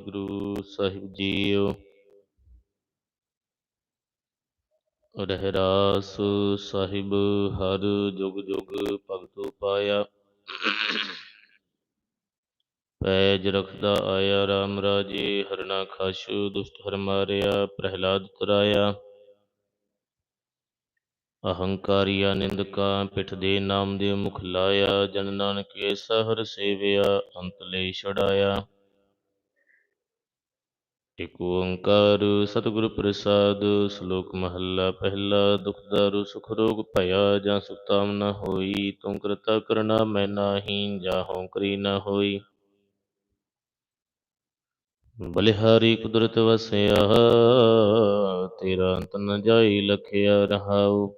Guru Sahib JIO. Rehras Sahib, ਹਰ ਜੁਗ ਜੁਗ ਭਗਤੋ ਪਾਇਆ। ਪੈਜ ਰਖਦਾ ਆਇਆ RAM ਰਾਜੇ, ਹਰਨਾ ਖਾਸ਼ ਦੁਸ਼ਟ ਹਰ ਮਾਰਿਆ, ਪ੍ਰਹਿਲਾਦ ਤਰਾਇਆ। ਅਹੰਕਾਰੀਆ ਨਿੰਦਕਾ, ਪਿਠ ਦੇ ਨਾਮ ਦੇ ਮੁਖ ਲਾਇਆ। ਜਨ ਨਾਨਕੇ ਸਹਰ ਸੇਵਿਆ, ਅੰਤ ਲੈ ਛੜਾਇਆ ਇਕ ਓੰਕਾਰ ਸਤਿਗੁਰ ਪ੍ਰਸਾਦ, ਸ਼ਲੋਕ ਮਹੱਲਾ ਪਹਿਲਾ, ਦੁਖ ਦਾਰੂ, ਸੁਖ ਰੋਗ ਭਇਆ, ਜਾਂ ਸੁਤਾਮ ਨ ਹੋਈ ਤੂੰ ਕਰਤਾ ਕਰਨਾ ਮੈਂ ਨਾਹੀ ਜਾਹੋਂ ਕਰੀ ਨ ਹੋਈ। ਬਲਿਹਾਰੀ ਕੁਦਰਤ ਵਸਿਆ, ਤੇਰਾ ਅੰਤ ਨ ਜਾਈ, ਲਖਿਆ ਰਹਾਉ।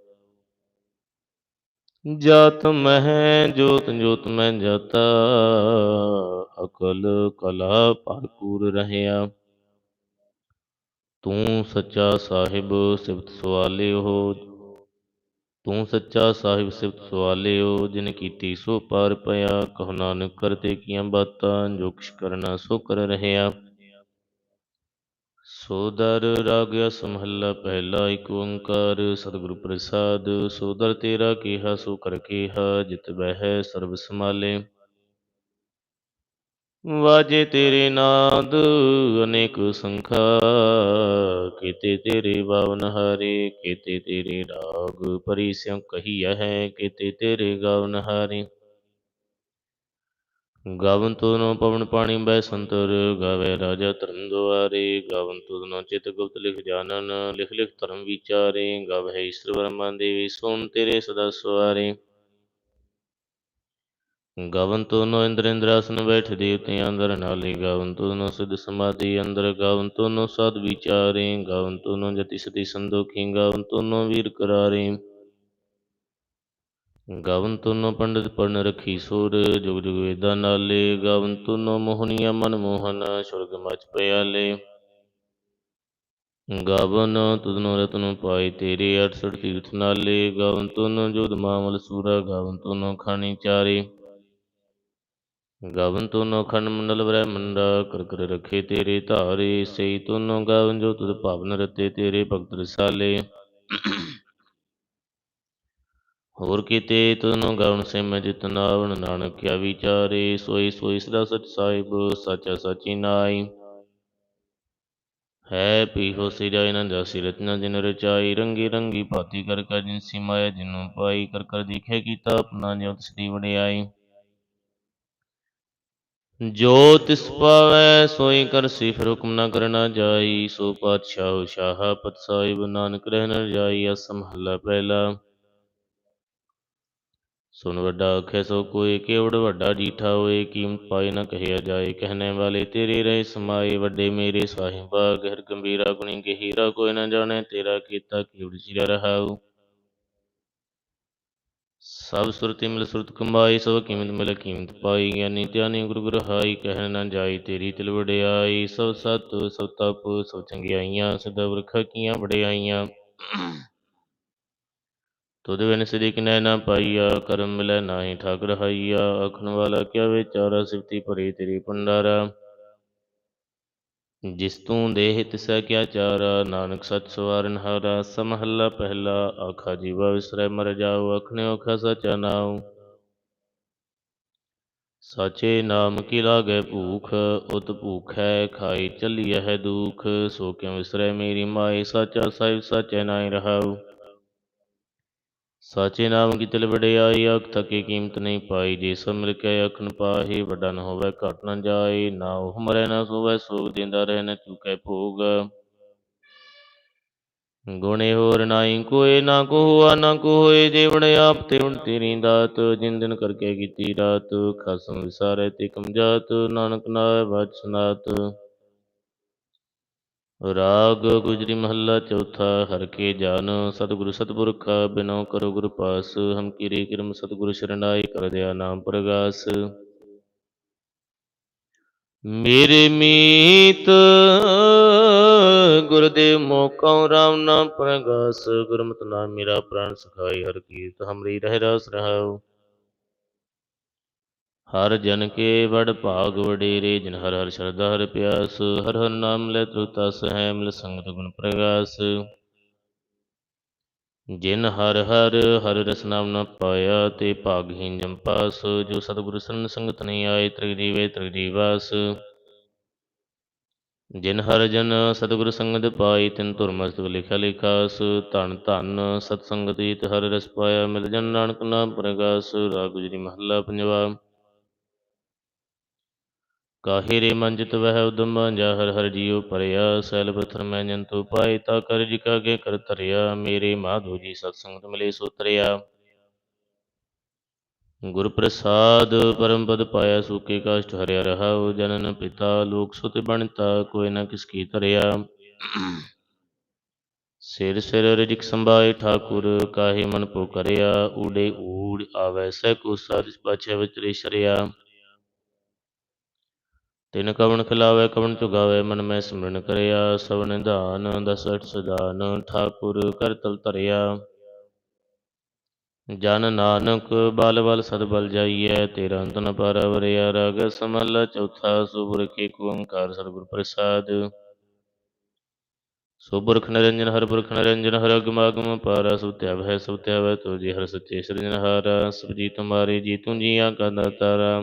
ਜਾਤ ਮਹਿ, ਜੋਤ ਜੋਤ ਮੈਂ ਜਾਤਾ, ਅਕਲ ਕਲਾ ਭਰਪੂਰ ਰਹਿਆ। ਤੂੰ ਸੱਚਾ ਸਾਹਿਬ ਸਿਫਤ ਸਵਾਲਿਓ, ਤੂੰ ਸੱਚਾ ਸਾਹਿਬ ਸਿਫਤ ਸਵਾਲਿਓ, ਜਿਨ ਕੀਤੀ ਸੋ ਪਾਰ ਪਿਆ, ਕਹੁ ਨਾਨਕ ਕਰਤੇ ਕੀਆਂ ਬਾਤਾਂ, ਜੋ ਕਿਛ ਕਰਨਾ ਸੋ ਕਰ ਰਹਿਆ। ਸੋਦਰ ਰਾਗ ਸਮਹੱਲਾ ਪਹਿਲਾ ਏਕ ਓੰਕਾਰ, ਸਤਿਗੁਰੂ ਪ੍ਰਸਾਦ ਸੋਦਰ ਤੇਰਾ ਕੀਹਾ ਸੋ ਕਰ ਕੀਹਾ, ਜਿਤ ਬਹਿ ਸਰਬ ਸਮਾਲੇ ਵਾਜੇ ਤੇਰੇ ਨਾਦ, ਅਨੇਕ ਸੰਖਾ। ਕੀਤੇ ਤੇਰੇ ਬਾਵਨ ਹਾਰੇ, ਕੀਤੇ ਤੇਰੇ ਰਾਗ ਪਰੀ ਸਿਉ ਕਹੀਐ ਹੈ, ਕੀਤੇ ਤੇਰੇ ਗਾਵਨ ਹਾਰੇ। ਗਾਵਨ ਤੁਧਨੋ ਪਵਨ ਪਾਣੀ ਬੈ ਸੰਤਰ, ਗਾਵੇ ਰਾਜਾ ਧਰਮ ਦੁਆਰੇ। ਗਾਵਨ ਤੁਧਨੋ ਚਿਤ ਗੁਪਤ ਲਿਖ ਜਾਣਨ, ਲਿਖ ਲਿਖ ਧਰਮ ਵਿਚਾਰੇ। ਗਾਵੇ ਈਸ਼ਰ ਬ੍ਰਹਮਾ ਦੇਵੀ, ਸੋਨ ਤੇਰੇ ਸਦਾ ਸਵਾਰੇ। ਗਾਵਨ ਤੁਧਨੋ ਇੰਦਰ ਇੰਦਰਾਸਨ ਬੈਠ ਦੇਵਤੇ ਅੰਦਰ ਨਾਲੇ ਗਾਵਨ ਤੁਧਨੋ ਸਿਧ ਸਮਾਧੀ ਅੰਦਰ ਗਾਵਨ ਤੁਧਨੋ ਸਾਧ ਵਿਚਾਰੇ ਗਾਵਨ ਤੁਧਨੋ ਜਤੀ ਸਤੀ ਸੰਦੋਖੀ ਗਾਵਨ ਤੁਧਨੋ ਵੀਰ ਕਰਾਰੇ। ਗਾਵਨ ਤੁਨੋ ਪੰਡਿਤ ਪੜਨ ਰਖੀ ਸੁਰ, ਜੁਗ ਜੁਗ ਵੇਦਾਂ ਨਾਲੇ ਗਾਵਨ ਤੁਨੋ ਮੋਹਨੀਆ ਮਨ ਮੋਹਨ, ਸੁਰਗ ਮਚ ਪਿਆਲੇ। ਗਾਵਨ ਤੁਧਨੋ ਰਤਨ ਪਾਈ ਤੇਰੇ 68 ਤੀਰਥ ਨਾਲੇ ਗਾਵਨ ਤੁਨੋ ਜੁਦ ਮਾਮਲ ਸੂਰਾ ਗਾਵਨ ਤੁਨੋ ਖਾਣੀ ਚਾਰੇ। ਗਾਵਨ ਤੁਨੋ ਖੰਡ ਮੰਡਲ ਬ੍ਰਹਮੰਡਾ ਕਰ ਕਰ ਰਖੇ ਤੇਰੇ ਧਾਰੇ ਸਈ ਤੁਨੋ ਗਾਵਨ ਜੋ ਤੁਧ ਭਾਵਨ ਰਤੇ ਤੇਰੇ ਭਗਤ ਰਸਾਲੇ। ਹੋਰ ਕੀਤੇ ਤਨੋ ਗਾਵਨ ਸਿਮ ਜਿਤ ਨਾਵਣ, ਨਾਨਕ ਕਿਆ ਵਿਚਾਰੇ ਸੋਈ ਸੋਈ ਸਦਾ ਸਚ ਸਾਹਿਬ, ਸਚਾ ਸਚੀ ਨਾਈ। ਹੈ ਪੀਹੋ ਸਿਜਾਇ ਨ ਜਾਸੀ ਰਚਨਾ ਜਿਨ ਰਚਾਈ, ਰੰਗੀ ਰੰਗੀ ਭਾਤੀ ਕਰ ਕਰ ਜਿਨ ਸਿਮਾਇਆ, ਜਿਨੂ ਪਾਈ, ਕਰ ਕਰ ਦਿਖੇ ਕੀਤਾ ਆਪਣਾ ਜਿਉ ਤਿਸ ਦੀ ਜੋ ਤਿਸ ਪਾਵੈ, ਸੋਈ ਕਰ ਸਿਫ ਹੁਕਮ ਨ ਕਰਨਾ ਜਾਈ, ਸੋ ਪਾਤਸ਼ਾਹ ਸ਼ਾਹ ਪਤ ਸਾਹਿਬ, ਨਾਨਕ ਰਹਿ ਨ ਜਾਈ ਅਸ ਮਹੱਲਾ ਪਹਿਲਾ ਸੁਨ ਵੱਡਾ ਆਖੇ, ਸੋ ਕੋਈ ਕੇਵੜ ਵੱਡਾ ਡੀਠਾ ਹੋਏ, ਕੀਮਤ ਪਾਏ ਨਾ ਕਹਿਆ ਜਾਏ, ਕਹਿਣੇ ਵਾਲੇ ਤੇਰੇ ਰਹੇ ਸਮਾਏ, ਵੱਡੇ ਮੇਰੇ ਸਾਹਿਬਾ, ਗਹਿਰ ਗੰਭੀਰਾ ਗੁਣੀ ਗਹੀਰਾ, ਕੋਈ ਨਾ ਜਾਣੇ ਤੇਰਾ ਕੀਤਾ ਕੇਵੜ ਚਿਰ ਰਹਾਉ। ਸਭ ਸੁਰਤੀ ਮਿਲ ਸੁਰਤ ਕਮਾਈ ਸਭ ਕੀਮਤ ਮਿਲ ਕੀਮਤ ਪਾਈ। ਗਿਆਨੀ ਧਿਆਨੀ ਗੁਰੂ ਗ੍ਰਹਾਈ ਕਹਿ ਨ ਜਾਈ ਤੇਰੀ ਤਿਲ ਵਡਿਆਈ। ਸਭ ਸਤ, ਸਭ ਤਪ, ਸਭ ਚੰਗਿਆਈਆਂ ਸਦਾ ਵਰਖਾ ਕੀਆਂ ਵਡਿਆਈਆਂ। ਤੁਧ ਬਿਨ ਸਿਦਿਕ ਨੈ ਨਾ ਪਾਈਆ, ਕਰਮ ਮਿਲੈ ਨਾਹੀ ਠਾਕ ਰਹਾਈਆ ਆਖਣ ਵਾਲਾ ਕਿਆ ਵਿਚਾਰਾ ਸਿਫਤੀ ਭਰੀ ਤੇਰੀ ਭੰਡਾਰਾ। ਜਿਸ ਤੂੰ ਦੇਹ ਤਿਸੈ ਕਿਆ ਚਾਰਾ, ਨਾਨਕ ਸਤ ਸਵਾਰਨ ਹਾਰਾ, ਸਮਹੱਲਾ ਪਹਿਲਾ, ਆਖਾ ਜੀਵਾ ਵਿਸਰੈ ਮਰ ਜਾਉ ਅਖਨੇ ਔਖਾ ਸਚਾ ਨਾਉ। ਸਾਚੇ ਨਾਮ ਕੀ ਲਾਗੈ ਭੂਖ, ਉਤ ਭੂਖੈ ਖਾਈ ਚੱਲੀਐ ਹੈ ਦੁਖ, ਸੋ ਕਿਉ ਵਿਸਰੈ ਮੇਰੀ ਮਾਏ, ਸਾਚਾ ਸਾਹਿਬ ਸਾਚੈ ਨਾਇ ਰਹਾਉ। ਸਾਚੇ ਨਾਮ ਕੀ ਤਿਲ ਵਡਿਆਈ, ਅਖ ਥਕੇ ਕੀਮਤ ਨਹੀਂ ਪਾਈ। ਜੇ ਸਭ ਮਿਲ ਕੇ ਅਖਨ ਪਾਹੀ, ਵੱਡਾ ਨਾ ਹੋਵੇ, ਘਟ ਨਾ ਜਾਏ। ਨਾ ਉਹ ਮਰੈ, ਨਾ ਸੋਵੇ ਸੋਗ ਦਿੰਦਾ ਰਹਿ ਨ ਚੁਕੈ ਭੋਗ। ਗੁਣੇ ਹੋਰ ਨਾਹੀ ਕੋਏ, ਨਾ ਕੋ ਹੁਆ ਨਾ ਕੋ ਹੋਏ ਜੀਵਨ ਆਪ ਤੇ ਹੁਣ ਤੇਰੀ ਦਾਤ ਜਿੰਦਨ ਕਰਕੇ ਕੀਤੀ ਰਾਤ। ਖਸਮ ਵਿਸਾਰੇ ਤੇ ਕਮ ਜਾਤ, ਨਾਨਕ ਨਾਏ, ਬਚ ਰਾਗ ਗੁਜਰੀ ਮਹੱਲਾ ਚੌਥਾ, ਹਰ ਕੇ ਜਾਨ, ਸਤਿਗੁਰੂ ਸਤਿਪੁਰਖ, ਬਿਨੋ ਕਰੋ ਗੁਰ ਪਾਸ, ਹਮ ਕੀਰੇ ਕਿਰਮ ਸਤਿਗੁਰੂ ਸ਼ਰਨਾਈ ਕਰ ਦਿਆ ਨਾਮ ਪ੍ਰਗਾਸ। ਮੇਰੇ ਮੀਤ ਗੁਰਦੇਵ ਮੋਕਉ ਰਾਮ ਨਾਮ ਪ੍ਰਗਾਸ, ਗੁਰਮਤਿ ਨਾਮ ਮੇਰਾ ਪ੍ਰਾਨ ਸਖਾਈ ਹਰ ਕੀਰਤ ਹਮਰੀ ਰਹਿ ਰਸ ਰਹਾਉ। ਹਰ ਜਨ ਕੇ ਵਡ ਭਾਗ ਵਡੇਰੇ, ਜਿਨ ਹਰ ਹਰ ਸ਼ਰਧਾ, ਹਰ ਪਿਆਸ, ਹਰ ਹਰ ਨਾਮ ਲੈ ਤ੍ਰਿਤਸ ਹੈ ਮਿਲ ਸੰਗਤ ਗੁਣ ਪ੍ਰਗਾਸ। ਜਿਨ ਹਰ ਹਰ ਹਰ ਰਸ ਨਾਮ ਨ ਪਾਇਆ, ਤੇ ਭਾਗਹੀਨ ਜਮ ਪਾਸ। ਜੋ ਸਤਿਗੁਰ ਸਰਨ ਸੰਗਤ ਨਹੀਂ ਆਏ, ਤ੍ਰਿਗ ਜੀਵੇ ਤ੍ਰਿਗ ਜੀਵਾਸ। ਜਿਨ ਹਰ ਜਨ ਸਤਿਗੁਰ ਸੰਗਤ ਪਾਈ ਤਿਨ ਧੁਰ ਮਸਤਕ ਲਿਖਿਆ ਲਿਖਾਸ। ਧਨ ਧਨ ਸਤ ਸੰਗਤ ਜੀਤ ਹਰ ਰਸ ਪਾਇਆ, ਮਿਲ ਜਨ ਨਾਨਕ ਨਾਮ ਪ੍ਰਗਾਸ। ਰਾਗ ਗੁਜਰੀ ਮਹੱਲਾ ਪੰਜਵਾ ਕਾਹੇ ਰੇ ਮੰਜਿਤ ਵਹਿ ਉਦਮ ਜਾ ਹਰ ਹਰ ਜੀਉ ਪਰਿਆ ਸੈਲ ਪ੍ਰਥਮ ਮੈਂ ਜੰਤੂ ਪਾਈ ਤਾ ਕਰ ਜਿ ਕਾਗੇ ਕਰ ਧਰਿਆ, ਮੇਰੇ ਮਾਧੋ ਜੀ ਸਤ ਸੰਗਤ ਮਿਲੇ ਸੋ ਤਰਿਆ ਗੁਰ ਪ੍ਰਸਾਦ ਪਰਮ ਪਦ ਪਾਇਆ, ਸੂਕੇ ਕਾਸ਼ਟ ਹਰਿਆ ਰਹਾਉ, ਜਨਨ ਪਿਤਾ ਲੋਕ ਸੁਤ ਬਣਤਾ, ਕੋਈ ਨਾ ਕਿਸ ਕੀ ਧਰਿਆ। ਸਿਰ ਸਿਰ ਰਿਜਕ ਸੰਭਾਏ ਠਾਕੁਰ, ਕਾਹੇ ਮਨ ਪੋ ਕਰਿਆ, ਊੜੇ ਊੜ ਆਵੈ ਸਹਿ ਕੋ ਸਾਧ, ਪਾਛੈ ਵਿਚਰੇ ਸ਼ਰਿਆ। ਤਿਨ ਕਵਣ ਖਿਲਾਵੇ, ਕਵਣ ਚੁਗਾਵੇ, ਮਨ ਮੈਂ ਸਿਮਰਨ ਕਰਿਆ ਸਭ ਨਿਧਾਨ, ਦਸ ਅਠ ਸਦਾਨ, ਠਾਕੁਰ ਕਰ ਤਲ ਜਨ ਨਾਨਕ, ਬਲ ਬਲ ਸਦ ਬਲ ਜਾਈਐ, ਤੇਰਾ ਅੰਤ ਨ ਪਰਵਰਿਆ, ਰਾਗ ਸਮਲ ਚੌਥਾ ਸੁਬੁਰਖ ਏਕ ਓੰਕਾਰ ਸਤਿਗੁਰ ਪ੍ਰਸਾਦ। ਸੁਬੁਰਖ ਨਿਰੰਜਨ ਹਰ ਪੁਰਖ ਨਿਰੰਜਨ, ਹਰ ਅਗਮ ਪਾਰਾ, ਸੁਭ ਧਿਆਵ ਹੈ, ਸੁਭ ਧਿਆਵ ਤੁਜੀ ਹਰ ਸੱਚੇ ਸਿਰਜਨਹਾਰਾ ਸਭ ਜੀ ਤੁਮਾਰੇ ਜੀ, ਤੂੰ ਜੀਆਂ ਕਾ ਦਾਤਾਰਾ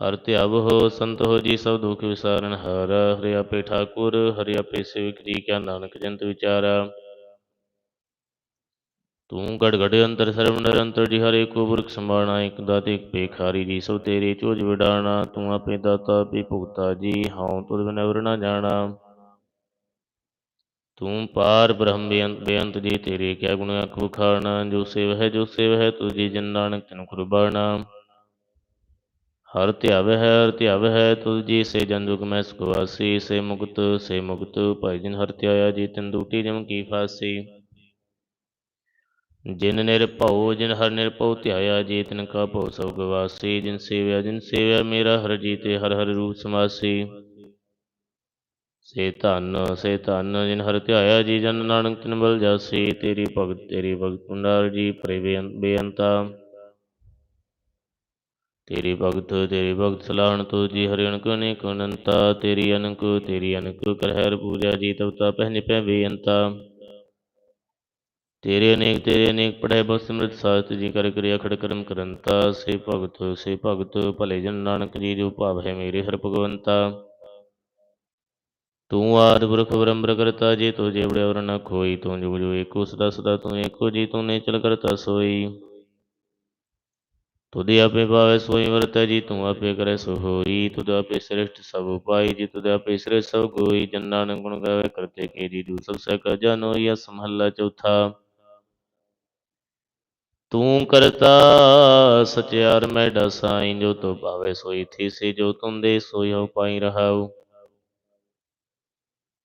ਹਰ ਧਿਆਵ ਹੋ, ਸੰਤ ਹੋ ਜੀ, ਸਭ ਦੁਖ ਵਿਸਾਰਨ ਹਾਰ। ਹਰਿ ਆਪੇ ਠਾਕੁਰ, ਹਰਿ ਆਪੇ ਸੇਵਕ ਜੀ ਕਿਆ ਨਾਨਕ ਜੰਤ ਵਿਚਾਰਾ। ਤੂੰ ਗੜ ਗੜ ਅੰਤਰ ਸਰਵ ਨਿਰੰਤਰ ਜੀ, ਹਰੇ ਕੋ ਪੁਰਖ ਸੰਭਾਣਾ ਇਕ ਦਾਤੇ, ਇਕ ਪੇਖਾਰੀ ਜੀ, ਸਭ ਤੇਰੇ ਚੋਜ ਵਿਡਾਣਾ। ਤੂੰ ਆਪੇ ਦਾਤਾ, ਆਪੇ ਭੁਗਤਾ ਜੀ, ਹਉ ਤੁਧ ਬਿਨਵਰ ਨਾ ਜਾਣਾ। ਤੂੰ ਪਾਰ ਬ੍ਰਹਮ ਬੇਅੰਤ ਬੇਅੰਤ ਜੀ, ਤੇਰੇ ਕਿਆ ਗੁਣ ਅਖ ਵਖਾਣਾ ਜੋ ਸੇਵ ਹੈ, ਜੋ ਸੇਵ ਹੈ ਤੁਜੀ ਜਨ ਨਾਨਕ ਤੈਨੂੰ ਕੁਰਬਾਨਾ ਹਰ ਧਿਆਵ ਹੈ ਹਰ ਧਿਆਵ ਹੈ ਤੁਲ ਜੀ ਸੇ ਜਨ ਜੁਗ ਮੈਂ ਸੁਖਵਾਸੀ ਸੇ ਮੁਕਤ ਸੇ ਮੁਕਤ, ਭਾਈ ਜਿਨ ਹਰ ਧਿਆਇਆ ਜੀ ਤਿਨ ਦੂਟੀ ਜਮ ਕੀ ਫਾਸੀ। ਜਿਨ ਨਿਰਭਉ ਜਿਨ ਹਰ ਨਿਰਭਉ ਧਿਆਇਆ ਜੀ ਤਿਨ ਕਾ ਭਉ ਸਭ ਗਵਾਸੀ ਜਿਨ ਸੇਵਿਆ ਜਿਨ ਸੇਵਿਆ ਮੇਰਾ ਹਰ ਜੀ ਤੇ ਹਰ ਹਰ ਰੂਪ ਸਮਾਸੀ। ਸੇ ਧਨ ਸੇ ਧਨ, ਜਿਨ ਹਰ ਧਿਆਇਆ ਜੀ ਜਨ ਨਾਨਕ ਤਿਨ ਬਲ ਜਾਸੀ, ਤੇਰੀ ਭਗਤ ਤੇਰੀ ਭਗਤ ਪੁੰਡਾਰ ਜੀ ਪਰੇ ਬੇਅੰਤਾ। ਤੇਰੀ ਭਗਤ ਤੇਰੀ ਭਗਤ ਸਲਾਹਣ ਤੋ ਜੀ ਹਰਿ ਅਨਕ ਅਨੇਕ ਅਨੰਤਾ, ਤੇਰੀ ਅਨਕ ਤੇਰੀ ਅਨਕ ਕਰਹਿਰ ਪੂਜਾ ਜੀ ਤਵਤਾ ਪਹਿਨੇ ਪੈ ਬੇਅੰਤਾ ਤੇਰੇ ਅਨੇਕ ਤੇਰੇ ਅਨੇਕ ਪੜੈ ਬਹੁ ਸਿਮਰਤ ਸਾਸਤ ਜੀ ਕਰ ਕਰਿਆ ਖੜ ਕਰਮ ਕਰੰਤਾ। ਸੇ ਭਗਤ ਸੇ ਭਗਤ, ਭਲੇ ਜਨ ਨਾਨਕ ਜੀ, ਜੋ ਭਾਵ ਹੈ ਮੇਰੇ ਹਰ ਭਗਵੰਤਾ। ਤੂੰ ਆਦ ਪੁਰਖ ਬ੍ਰਹਮ ਕਰਤਾ, ਜੀ ਤੋ ਜੇ ਬੜਿਆ ਵਰ ਨ ਖੋਈ, ਤੂੰ ਜੁਗ ਜੁਗ ਏਕੋ ਸਦਾ ਸਦਾ ਤੂੰ ਏਕੋ, ਜੀ ਤੂੰ ਨੇ ਚਲ ਕਰਤਾ ਸੋਈ। ਤੁਦੇ ਆਪੇ ਭਾਵੇ ਸੋਈ ਵਰਤੈ ਜੀ ਤੂੰ ਆਪੇ ਕਰੇ ਸੋ ਹੋਈ ਤੁਦ ਆਪੇ ਸ੍ਰਿਸ਼ਟ ਸਭ ਉਪਾਈ ਜੀ ਤੁਦ ਆਪੇ ਸ੍ਰਿਸ਼ਟ ਸਭ ਕੋਈ ਜਨਾਂ ਨ ਗੁਣ ਗਾਵੇ ਕਰਤੇ ਕੇ ਜੀ ਦੂ ਸਭ ਸੈ ਕਾ ਜਨ ਹੋਈਆ ਸਮਹੱਲਾ ਤੂੰ ਕਰਤਾ ਸਚਿਆਰ ਮੈਡਾ ਸਾਈਂ ਜੋ ਤੋ ਭਾਵੇ ਸੋਈ, ਥੀ ਸੇ ਜੋ ਤੁਮ ਦੇ ਹੋ ਪਾਈ ਰਹਾਉ।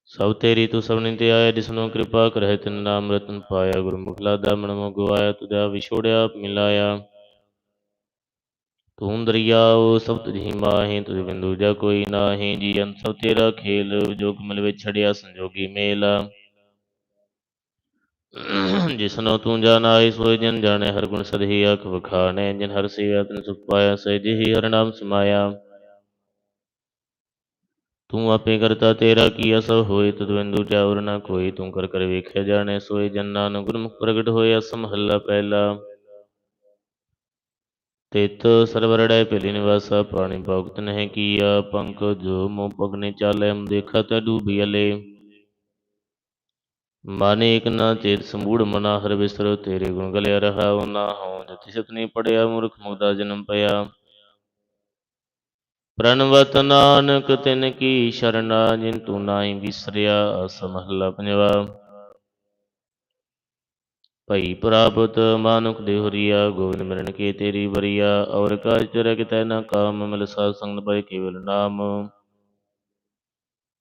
ਸਭ ਤੇਰੀ ਤੂੰ ਸਭ ਨਿੰਤੇ ਆਇਆ ਜਿਸਨੂੰ ਕਿਰਪਾ ਕਰਹਿ ਤਿਨ ਨਾਮ ਰਤਨ ਪਾਇਆ। ਗੁਰਮੁਖ ਲਾਦਾ ਮਨ ਮੋ ਗਵਾਇਆ ਤੁਧਾ ਵਿਛੋੜਿਆ ਮਿਲਾਇਆ। ਤੂੰ ਦਰਿਆਉ ਸਭ ਤੁਝੀ ਮਾਹੀ, ਤੁਝ ਬਿੰਦੂ ਜਾ ਕੋਈ ਨਾਹੀ ਜੀ ਅੰਤ ਸਭ ਤੇਰਾ ਖੇਲ ਜੋ ਮਿਲ ਵਿੱਚ ਛੜਿਆ ਸੰਜੋਗੀ ਮੇਲ। ਜਿਸਨੋ ਤੂੰ ਜਾਣਾਈ ਸੋਇ ਜਨ ਜਾਣੇ, ਹਰ ਗੁਣ ਸਦਹੀ ਅਖ ਵਖਾਣੇ, ਜਿਨ ਹਰ ਸੇਵਾ ਤਨ ਸੁਖ ਪਾਇਆ, ਸਹਿ ਜਿਹੀ ਹਰ ਨਾਮ ਸਮਾਇਆ। ਤੂੰ ਆਪੇ ਕਰਤਾ ਤੇਰਾ ਕੀਆ ਸਭ ਹੋਏ ਤਦ ਬਿੰਦੂ ਚਾਵਰ ਨਾ ਕੋਈ, ਤੂੰ ਕਰ ਕਰ ਵੇਖਿਆ ਜਾਣੇ ਸੋਏ ਜਨਾਂ ਨੂੰ ਗੁਰਮੁਖ ਪ੍ਰਗਟ ਹੋਇਆ, ਸਮਹੱਲਾ ਪਹਿਲਾ। ਤਿਤ ਸਰਵਰੜੈ ਭੇਲੀ ਨਿਵਾਸਾ ਪਾਣੀ ਭਗਤ ਨਹਿ ਕੀਆ ਪੰਕ ਜੋ ਮੋ ਪਗਨੇ ਚਾਲੈ, ਹਮ ਦੇਖਾ ਤਾ ਡੂਬੀ ਅਲੇ। ਮਨ ਏਕ ਨਾ ਚੇਤ ਸਮੂੜ ਮਨਾ, ਹਰ ਵਿਸਰ ਤੇਰੇ ਗੁਣ ਗਲਿਆ ਰਹਾ। ਉਹ ਨਾ ਹੋ ਜਤੀ ਸਤ ਪੜਿਆ, ਮੂਰਖ ਮੁਗਦਾ ਜਨਮ ਪਿਆ ਪ੍ਰਣਵਤ ਨਾਨਕ ਤਿਨ ਕੀ ਸ਼ਰਨਾ, ਜਿਨ ਤੂੰ ਨਾਹੀ ਵਿਸਰਿਆ, ਅਸਮਹਲਾ ਪੰਜਵਾ ਭਈ ਪ੍ਰਾਪਤ ਮਾਨੁਖ ਦੇਹੁਰੀਆ ਗੋਬਿੰਦ ਮਿਲਨ ਕੀ ਤੇਰੀ ਬਰੀਆ ਔਰ ਕਾਜ ਤੇਰਾ ਕਿਤੈ ਨਾ ਕਾਮ ਮਿਲ ਸਾਧ ਸੰਗ ਪਏ ਕੇਵਲ ਨਾਮ।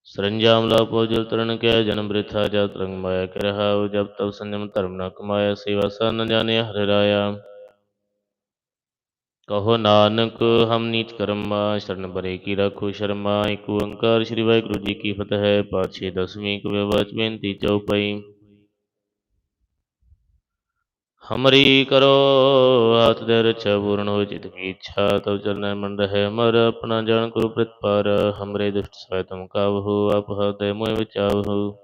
ਸਰੰਜਾਮ ਲਾ ਪੋਜਲ ਤਰਨ ਕਿਆ ਜਨਮ ਬ੍ਰਿਥਾ ਜਬ ਤਰੰਗ ਮਾਇਆ ਕਰ ਰਹਾਉ ਜਬ ਤਬ ਸੰਜਮ ਧਰਮ ਨ ਕਮਾਇਆ, ਸੇਵਾ ਸਾ ਨ ਜਾਣੇ ਹਰਿ ਰਾਇਆ। ਕਹੋ ਨਾਨਕ, ਹਮ ਨੀਚ ਕਰਮਾ, ਸ਼ਰਨ ਬਰੇ ਕੀ ਰੱਖੋ ਸ਼ਰਮਾ ਇਕ ਓੰਕਾਰ ਸ੍ਰੀ ਵਾਹਿਗੁਰੂ ਜੀ ਕੀ ਫਤਿਹ, ਪਾਤਸ਼ਾਹੀ ਦਸਵੀਂ ਕਵੇ ਵਾਚ ਬੇਨਤੀ ਚਉਪਈ ਹਮਰੀ ਕਰੋ, ਹਾਥ ਦੇ ਰਛਾ ਪੂਰਨ ਹੋਇ ਕੀ ਇੱਛਾ ਤਬ ਚਰਨ ਮੰਡ ਹੈ ਮਰ, ਆਪਣਾ ਜਾਣ ਗੁਰੂ ਪ੍ਰਤਪਾਰ ਹਮਰੇ ਦੁਸ਼ਟ ਸਵੈ ਤੁਮ ਕਾਬਹੂ ਆਪ ਹਦੇ ਮੋਹਿ ਵਿਚਾਵਹੂ